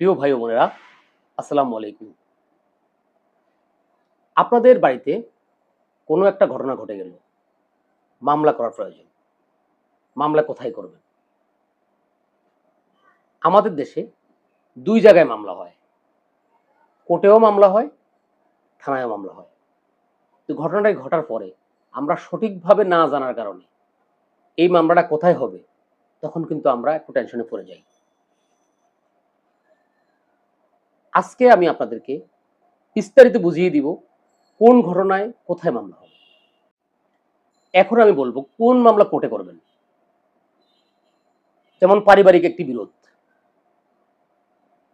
প্রিয় ভাই বোনেরা, আসসালামু আলাইকুম। আপনাদের বাড়িতে কোনো একটা ঘটনা ঘটে গেল। মামলা করার প্রয়োজন। মামলা কোথায় করবেন? আমাদের দেশে দুই জায়গায় মামলা হয়। কোর্টেও মামলা হয়, থানায়ও মামলা হয়। তো ঘটনাটি ঘটার পরে আমরা সঠিকভাবে না জানার কারণে এই মামলাটা কোথায় হবে, তখন কিন্তু আমরা একটু টেনশনে পড়ে যাই। আজকে আমি আপনাদেরকে বিস্তারিত বুঝিয়ে দিব কোন ঘটনায় কোথায় মামলা হবে। এখন আমি বলব কোন মামলা কোর্টে করবেন। যেমন পারিবারিক একটি বিরোধ।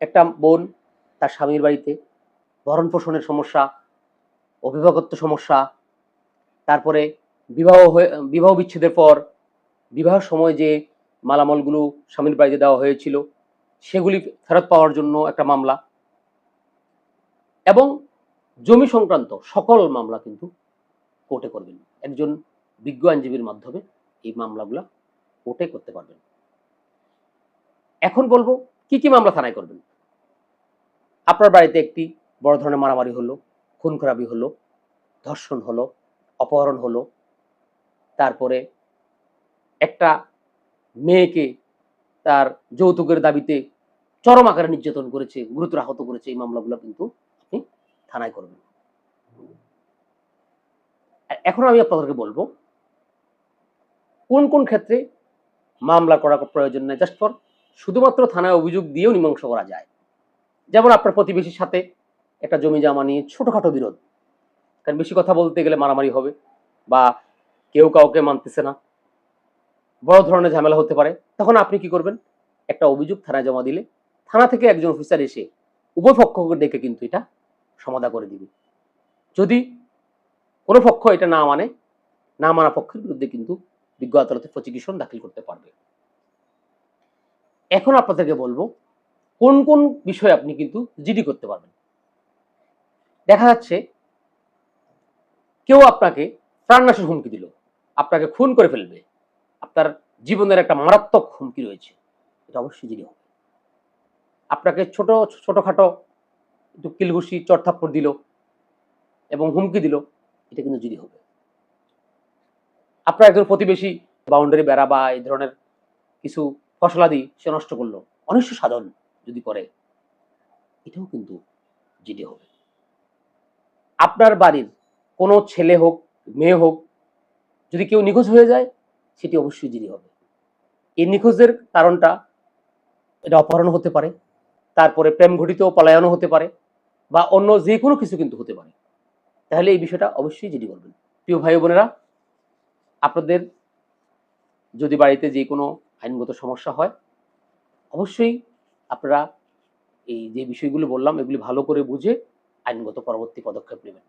একটা বোন তার স্বামীর বাড়িতে ভরণ পোষণের সমস্যা, অভিভাবকত্ব সমস্যা, তারপরে বিবাহ হয়ে, বিবাহ বিচ্ছেদের পর বিবাহ সময় যে মালামালগুলো স্বামীর বাড়িতে দেওয়া হয়েছিল, সেগুলি ফেরত পাওয়ার জন্য একটা মামলা। এবং জমি সংক্রান্ত সকল মামলা কিন্তু কোর্টে করবেন। একজন বিজ্ঞ আইনজীবীর মাধ্যমে এই মামলাগুলো কোর্টে করতে পারবেন। এখন বলব, কি কি মামলা থানায় করবেন? আপনার বাড়িতে একটি বড় ধরনের মারামারি হলো খুন খারাপি হলো, ধর্ষণ হলো, অপহরণ হলো, তারপরে একটা মেয়েকে তার যৌতুকের দাবিতে চরম আকারে নির্যাতন করেছে, গুরুতর আহত করেছে এই মামলাগুলো কিন্তু থানায় করবেন এখন আমি আপনাদেরকে বলব, কোন কোন ক্ষেত্রে মামলা করা প্রয়োজন নেই জাস্ট ফর শুধুমাত্র থানায় অভিযোগ দিয়েও মীমাংসা করা যায়। যেমন আপনার প্রতিবেশীর সাথে একটা জমি জমা নিয়ে ছোটখাটো বিরোধ। কারণ বেশি কথা বলতে গেলে মারামারি হবে বা কেউ কাউকে মানতেছে না। বড় ধরনের ঝামেলা হতে পারে। তখন আপনি কি করবেন? একটা অভিযোগ থানায় জমা দিলে থানা থেকে একজন অফিসার এসে উভয় পক্ষকে ডেকে কিন্তু এটা সমাধা করে দিবে। যদি কোনো পক্ষ এটা না মানে না মানা পক্ষের বিরুদ্ধে কিন্তু বিজ্ঞ আদালতে প্রসিকিউশন দাখিল করতে পারবে। এখন আপনাদেরকে বলব, কোন কোন বিষয়ে আপনি কিন্তু জিডি করতে পারবেন। দেখা যাচ্ছে, কেউ আপনাকে প্রাণনাশের হুমকি দিল, আপনাকে খুন করে ফেলবে, আপনার জীবনের একটা মারাত্মক হুমকি রয়েছে, এটা অবশ্যই জিডি হবে। আপনাকে ছোট, ছোটখাটো একটু কিলঘুষি চড়থাপ্পড় দিল এবং হুমকি দিল, এটা কিন্তু জিডি হবে। আপনার একজন প্রতিবেশী বাউন্ডারি বেড়া বা এই ধরনের কিছু ফসলাদি সে নষ্ট করল অনিষ্ট সাধন যদি করে, এটাও কিন্তু জিডি হবে। আপনার বাড়ির কোনো ছেলে হোক, মেয়ে হোক, যদি কেউ নিখোঁজ হয়ে যায়, সেটি অবশ্যই জিডি হবে। এই নিখোঁজের কারণটা এটা অপহরণ হতে পারে, তারপরে প্রেম ঘটিত পলায়নও হতে পারে বা অন্য যে কোনো কিছু কিন্তু হতে পারে। তাহলে এই বিষয়টা অবশ্যই জিডি করবেন প্রিয় ভাই বোনেরা, আপনাদের যদি বাড়িতে যে কোনো আইনগত সমস্যা হয়, অবশ্যই আপনারা এই যে বিষয়গুলো বললাম, এগুলি ভালো করে বুঝে আইনগত পরবর্তী পদক্ষেপ নেবেন।